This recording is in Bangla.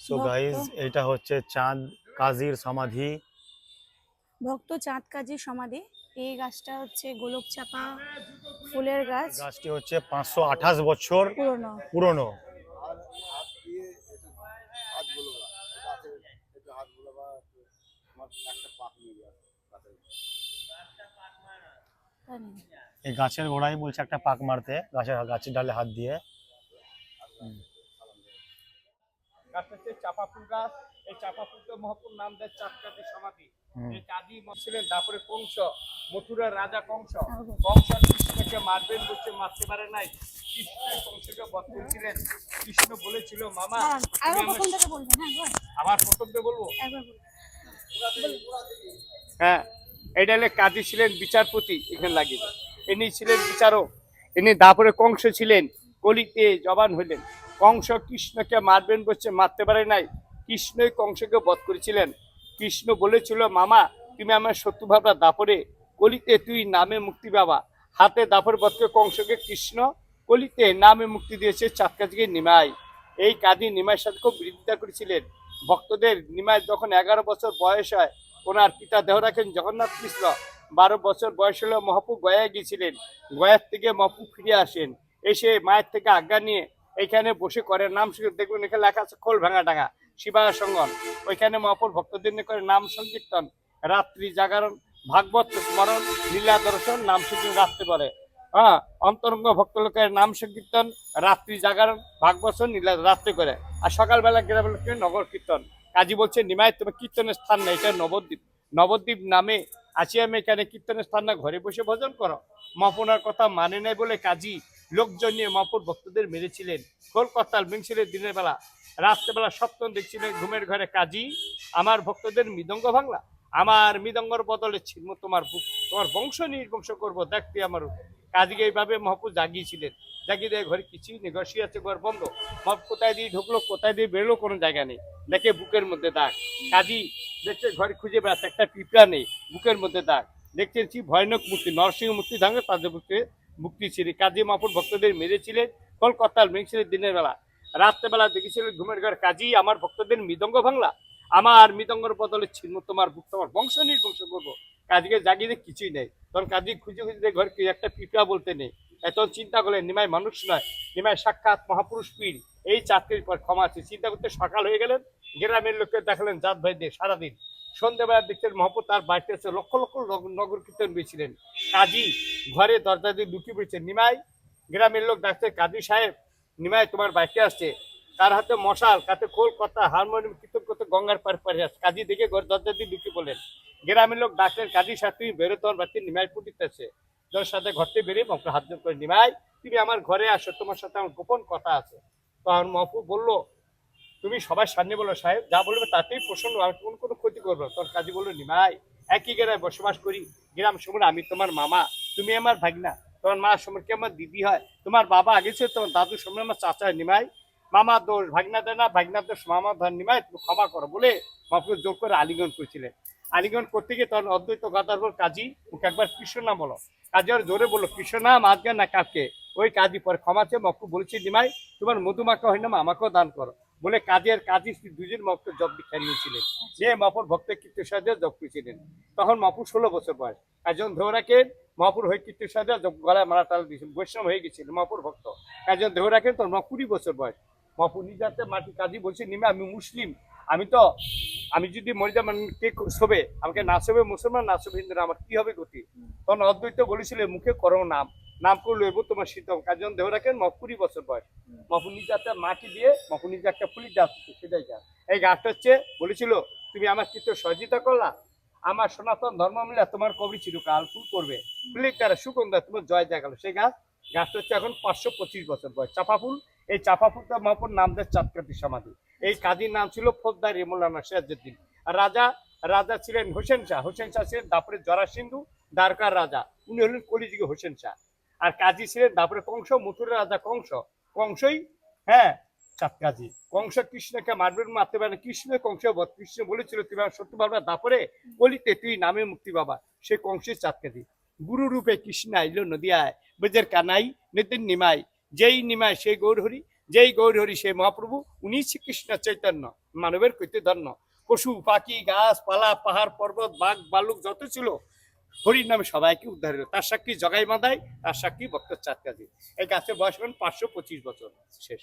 সো। গাইজ এটা হচ্ছে চাঁদ কাজীর সমাধি। ভক্ত চাঁদ কাজীর সমাধি। এই গাছটা হচ্ছে গোলক চাপা ফুলের গাছ। গাছটি হচ্ছে পাঁচশো আঠাশ বছর পুরনো। পুরনো। এই গাছের গোড়ায় বলছে একটা পাক মারতে গাছের গাছের ডালে হাত দিয়ে। গাছটা হচ্ছে চাপা ফুল গাছ। এই চাপা ফুলকে মহাপুর নাম দেয় চাঁদকাতি সমাধি। এই কাজী ছিলেন তারপরে কংস মথুরার রাজা কংস। কংস কৃষ্ণকে মারবেন বলছে মারতে পারে নাই। কৃষ্ণ কংসকে বধ করেছিলেন। কৃষ্ণ বলেছিল মামা আমার- প্রথম হ্যাঁ প্রথম থেকে বলব? হ্যাঁ এটা হলে কাজী ছিলেন বিচারপতি এখানে লাগিয়ে। ইনি ছিলেন বিচারক। ইনি তারপরে কংস ছিলেন। কলিতে জবান হইলেন। কংস কৃষ্ণকে মারবেন বলছে, মারতে পারে নাই। কৃষ্ণই কংসকে বধ করেছিলেন। কৃষ্ণ বলেছিল, মামা, তুমি আমার শত্রু ভাবনা, দাপরে কলিতে তুই নামে মুক্তি পাবা। হাতে দাপর বধকে কংসকে কৃষ্ণ কলিতে নামে মুক্তি দিয়েছে চাঁদকাজিকে নিমাই। এই কাজী নিমাইয়ের সাথে খুব বিরোধিতা করেছিলেন। ভক্তদের নিমাই যখন এগারো বছর বয়স হয়, ওনার পিতা দেহ রাখেন জগন্নাথ কৃষ্ণ। বারো বছর বয়স হলে মহাপু গয়ায় গিয়েছিলেন। গয়ার থেকে মহাপু ফিরে আসেন। এসে মায়ের থেকে আজ্ঞা নিয়ে এখানে বসে করে নাম দেখবেন এখানে লেখা আছে খোল ভাঙা ডাঙা, শিবা সঙ্গন ওইখানে মহাপুর ভক্তদের করে নাম সংকীর্তন। রাত্রি জাগরণ, ভাগবত স্মরণ, লীলা দর্শন, নাম সংকীর্তন রাত্রে করে হ্যাঁ অন্তরঙ্গ ভক্ত লোকের নাম সংকীর্তন, রাত্রি জাগরণ, ভাগবত নীলা রাত্রে করে। আর সকালবেলা গ্রামের লোকের নগর কীর্তন? কাজী বলছে নিমায় তোমার কীর্তনের স্থান নেই, এটা নবদ্বীপ। নবদ্বীপ নামে আছি আমি এখানে কীর্তনের স্থান না, ঘরে বসে ভজন করো। মপনার কথা মানে নাই বলে কাজী লোকজন নিয়ে মপুর ভক্তদের মেরেছিলেন। কলকাতার মিংছিলের দিনের বেলা রাত্রেবেলা স্বপ্ন দেখছিলেন ঘুমের ঘরে কাজী, আমার ভক্তদের মৃদঙ্গ ভাঙলা। আমার মৃদঙ্গর বদলে ছিন্ন তোমার তোমার বংশ নির্বংশ করব দেখতে আমার কাজীকে এইভাবে মহাপুর জাগিয়েছিলেন। জাগিয়ে দেয় ঘরে কিছুই নেই ঘর আছে ঘর বন্ধ। মপ কোথায় দিয়ে ঢুকলো, কোথায় দিয়ে বেরোলো কোনো জায়গা নেই। দেখে বুকের মধ্যে দাগ। কাজী দেখছে ঘরে খুঁজে বেড়াচ্ছে একটা পিঁপড়া নেই, বুকের মধ্যে দাগ। কি ভয়ানক মূর্তি, নরসিংহ মূর্তি ভাঙে তাদের বুকে মুক্তি ছিল কাজী মাপুর ভক্তদের মেরেছিলেন কলকাতার মেরেছিলেন দিনের বেলা। রাত্রেবেলা দেখেছিলেন ঘুমের ঘর, কাজী আমার ভক্তদের মৃদঙ্গ ভাঙলা। আমার মৃদঙ্গর বদলে ছিন্ন তোমার বুক তোমার বংশ নির্বংশ করব। কাজীকে জাগিয়ে কিছুই নেই। তখন কাজী খুঁজে খুঁজে ঘর কি একটা পিঁপড়া বলতে নেই। এত চিন্তা করলেন নিমাই মানুষ নয়, নিমাই সাক্ষাৎ মহাপুরুষ পীর। এই চাকরির পর ক্ষমা আছে। চিন্তা করতে সকাল হয়ে গেলেন। গ্রামের লোককে দেখালেন জাত ভাই সারাদিন। সন্ধ্যেবেলা দেখছেন মহাপুর তার বাড়িতে এসে লক্ষ লক্ষ নগ- নগর কীর্তন বেছিলেন। কাজী ঘরে দরজা দিয়ে লুকিয়ে পড়েছে, নিমাই। গ্রামের লোক ডাকছে, কাজী সাহেব, নিমাই তোমার বাড়িতে আসছে। তার হাতে মশাল কাতে খোল, কথা, হারমোনিয়াম কীর্তন করতে গঙ্গার পার পারে আসছে কাজী দেখে ঘর দরজা দিয়ে লুকিয়ে পড়লেন। গ্রামের লোক ডাকলেন, কাজী সাহেব, তুমি বেরো, তোমার বাড়িতে নিমাই ফুটিতেছে যার সাথে ঘরতে বেরিয়ে মপু হাত করে, নিমাই, তুমি আমার ঘরে আসো, তোমার সাথে আমার গোপন কথা আছে। তখন মপু বলল তুমি সবার সামনে বলো, সাহেব। যা বলবে তাতেই প্রসন্ন আমি কোন কোনো ক্ষতি করব তোর কাজী বলল নিমাই একই গ্রামে বসবাস করি। গ্রাম সময় আমি তোমার মামা, তুমি আমার ভাগনা। তোমার মা সম্পর্কে আমার দিদি হয়। তোমার বাবা আগে ছিল, তোমার দাদু সময় আমার চাচা নিমাই মামা দোষ, ভাগনা দেয় না, ভাগনা দোষ, মামা ধর নিমাই তুমি ক্ষমা করো বলে মপুর জোর করে আলিঙ্গন করেছিলেন আলিঙ্গন করতে গিয়ে তখন অদ্বৈত গাদার বল কাজী, ওকে একবার কৃষ্ণ নাম বলো। কাজী আর জোরে বলল কৃষ্ণ নাম আজকে না কাকে ওই কাজী পরে, ক্ষমা চেয়ে মক্কু বলেছি, নিমাই, তোমার মধুমাখা হয় না আমাকেও দান করো। বলে কাজের কাজী দুজন মপকে জব দীক্ষা নিয়েছিলেন। যে মপুর ভক্ত কীর্তি সাহায্যে জব করেছিলেন। তখন মপুর ষোলো বছর বয়স। একজন ধরে রাখেন মহাপুর হয়ে কীর্তি সাহায্যে গলায় মারা তাল দিয়েছিল। বৈষ্ণব হয়ে গেছিল মহাপুর ভক্ত। একজন ধরে রাখেন তোর কুড়ি বছর বয়স। মহাপুর নিজাতে মাটি কাজী বলছে, নিমে, আমি মুসলিম। আমি তো, আমি যদি মরে মানে কে শোবে? আমাকে না শোবে মুসলমান, না শোবে হিন্দুরা, আমার কি হবে গতি? তখন অদ্বৈত বলেছিল, মুখে করো নাম। নাম করল এবার তোমার শীতম কাজন দেহ রাখেন মহ কুড়ি বছর বয়স। মফুনি একটা মাটি দিয়ে মফুনি একটা ফুলি গাছ সেটাই গাছ। এই গাছটা হচ্ছে, বলেছিল, তুমি আমার চিত্র সহযোগিতা করলা। আমার সনাতন ধর্ম মিলে তোমার কবি ছিল কাল ফুল করবে। ফুলে তারা সুগন্ধা তোমার জয় জাগালো। সেই গাছ, গাছটা হচ্ছে এখন পাঁচশো পঁচিশ বছর বয়স। চাপা ফুল, এই চাপা ফুলটা মহাপুর নাম দেয় চাঁদকাতি সমাধি। এই কাজীর নাম ছিল ফৌজদার ইমুল্লানা সিরাজুদ্দিন রাজা রাজা ছিলেন হোসেন শাহ। হোসেন শাহ ছিলেন দাপরের জরাসিন্ধু, দ্বারকার রাজা। উনি হলেন কলিযুগে হোসেন শাহ। আর কাজী ছিলেন তারপরে কংস মথুরের রাজা কংস। কংসই হ্যাঁ চাঁদ কাজী। কংস কৃষ্ণকে মারবেন, মারতে পারে। কৃষ্ণ, কংস। কৃষ্ণ বলেছিল তুমি আমার সত্য বাবা দাপরে বলিতে তুই নামে মুক্তি বাবা সে কংসের চাঁদ কাজী। গুরু রূপে কৃষ্ণ আইল নদিয়ায়, বেজের কানাই নিতিন নিমাই। যেই নিমাই সেই গৌর হরি, যেই গৌর হরি সে মহাপ্রভু, উনি শ্রীকৃষ্ণ চৈতন্য, মানবের কৈতে ধন্য পশু পাখি, গাছ, পালা, পাহাড়, পর্বত, বাঘ, বালুক যত ছিল হরির নামে সবাইকে উদ্ধার হলো। তার সাক্ষী জগাই বাঁধাই, তার সাক্ষী ভক্ত চাঁদ কাজী এই গাছের বয়স এখন পাঁচশো পঁচিশ বছর। শেষ।